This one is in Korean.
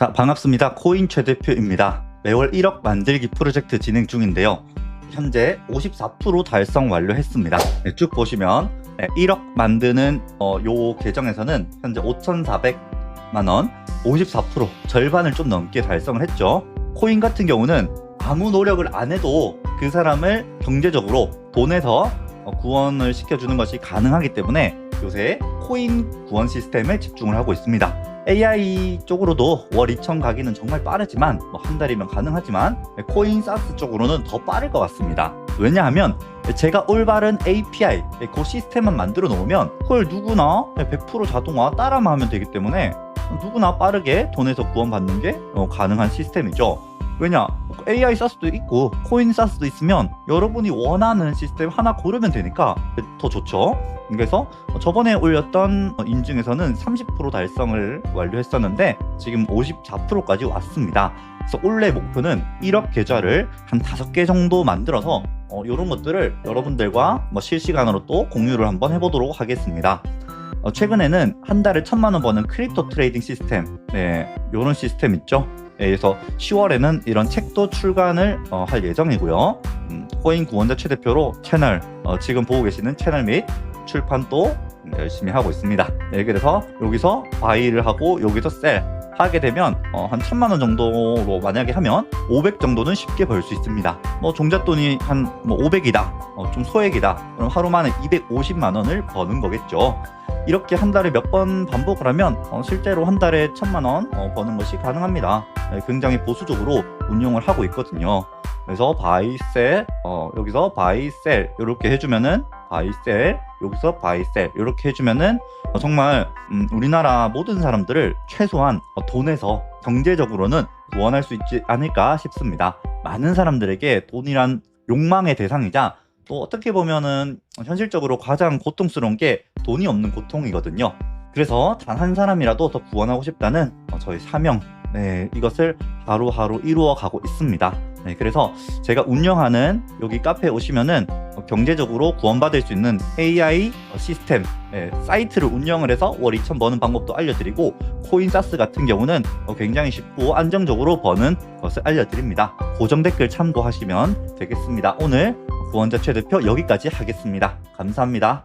자, 반갑습니다. 코인 최 대표입니다. 매월 1억 만들기 프로젝트 진행 중인데요. 현재 54% 달성 완료했습니다. 네, 쭉 보시면 네, 1억 만드는 어, 요 계정에서는 현재 5,400만 원, 54% 절반을 좀 넘게 달성을 했죠. 코인 같은 경우는 아무 노력을 안 해도 그 사람을 경제적으로 돈에서 어, 구원을 시켜주는 것이 가능하기 때문에 요새 코인 구원 시스템에 집중을 하고 있습니다. AI 쪽으로도 월 2천 가기는 정말 빠르지만 뭐 한 달이면 가능하지만 코인 사스 쪽으로는 더 빠를 것 같습니다. 왜냐하면 제가 올바른 API 그 시스템만 만들어 놓으면 그걸 누구나 100% 자동화 따라만 하면 되기 때문에 누구나 빠르게 돈에서 구원받는 게 어, 가능한 시스템이죠. 왜냐 AI 사스도 있고 코인 사스도 있으면 여러분이 원하는 시스템 하나 고르면 되니까 더 좋죠. 그래서 저번에 올렸던 인증에서는 30% 달성을 완료했었는데 지금 54%까지 왔습니다. 그래서 올해 목표는 1억 계좌를 한 5개 정도 만들어서 어, 이런 것들을 여러분들과 뭐 실시간으로 또 공유를 한번 해보도록 하겠습니다. 어, 최근에는 한 달에 천만 원 버는 크립토 트레이딩 시스템, 네, 이런 시스템 있죠. 네, 그래서 10월에는 이런 책도 출간을 어, 할 예정이고요. 음, 코인 구원자 최 대표로 채널 어, 지금 보고 계시는 채널 및 출판도 열심히 하고 있습니다. 네, 그래서 여기서 바이를 하고 여기서 셀 하게 되면 어, 한 천만 원 정도로 만약에 하면 500 정도는 쉽게 벌 수 있습니다. 뭐 종잣돈이 한 뭐 500이다, 어, 좀 소액이다. 그럼 하루 만에 250만 원을 버는 거겠죠. 이렇게 한 달에 몇 번 반복을 하면 어, 실제로 한 달에 천만 원 어, 버는 것이 가능합니다. 네, 굉장히 보수적으로 운용을 하고 있거든요. 그래서 바이셀 어, 여기서 바이셀 이렇게 해주면은 바이셀 여기서 바이셀 이렇게 해주면은 어, 정말 음, 우리나라 모든 사람들을 최소한 어, 돈에서 경제적으로는 구원할 수 있지 않을까 싶습니다. 많은 사람들에게 돈이란 욕망의 대상이자 또 어떻게 보면은 현실적으로 가장 고통스러운 게 돈이 없는 고통이거든요. 그래서 단 한 사람이라도 더 구원하고 싶다는 어, 저희 사명, 네, 이것을 하루하루 이루어 가고 있습니다. 네, 그래서 제가 운영하는 여기 카페에 오시면은 어, 경제적으로 구원받을 수 있는 AI 시스템 네, 사이트를 운영을 해서 월 2천 버는 방법도 알려드리고 코인사스 같은 경우는 어, 굉장히 쉽고 안정적으로 버는 것을 알려드립니다. 고정 댓글 참고하시면 되겠습니다. 오늘 구원자 최 대표 여기까지 하겠습니다. 감사합니다.